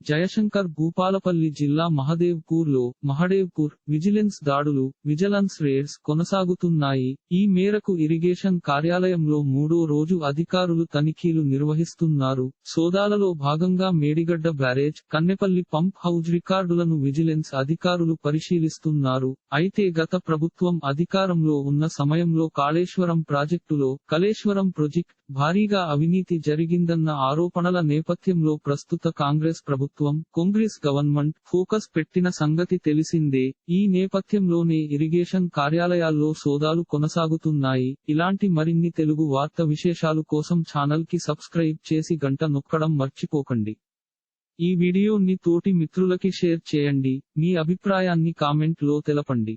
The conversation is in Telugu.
జయశంకర్ భూపాలపల్లి జిల్లా మహదేవ్పూర్లో మహదేవ్పూర్ విజిలెన్స్ దాడులు విజిలెన్స్ రేడ్స్ కొనసాగుతున్నాయి. ఈ మేరకు ఇరిగేషన్ కార్యాలయంలో మూడో రోజు అధికారులు తనిఖీలు నిర్వహిస్తున్నారు. సోదాలలో భాగంగా Medigadda barrage Kannepalli pump house రికార్డులను విజిలెన్స్ అధికారులు పరిశీలిస్తున్నారు. అయితే గత ప్రభుత్వం అధికారంలో ఉన్న సమయంలో కాళేశ్వరం ప్రాజెక్టులో కలేశ్వరం ప్రాజెక్ట్ భారీగా అవినీతి జరిగిందన్న ఆరోపణల నేపథ్యంలో ప్రస్తుత కాంగ్రెస్ ప్రభుత్వం కాంగ్రెస్ గవర్నమెంట్ ఫోకస్ పెట్టిన సంగతి తెలిసిందే. ఈ నేపథ్యంలోనే ఇరిగేషన్ కార్యాలయాల్లో సోదాలు కొనసాగుతున్నాయి. ఇలాంటి మరిన్ని తెలుగు వార్త విశేషాలు కోసం ఛానల్కి సబ్స్క్రైబ్ చేసి గంట నొక్కడం మర్చిపోకండి. ఈ వీడియోని తోటి మిత్రులకి షేర్ చేయండి. మీ అభిప్రాయాన్ని కామెంట్లో తెలపండి.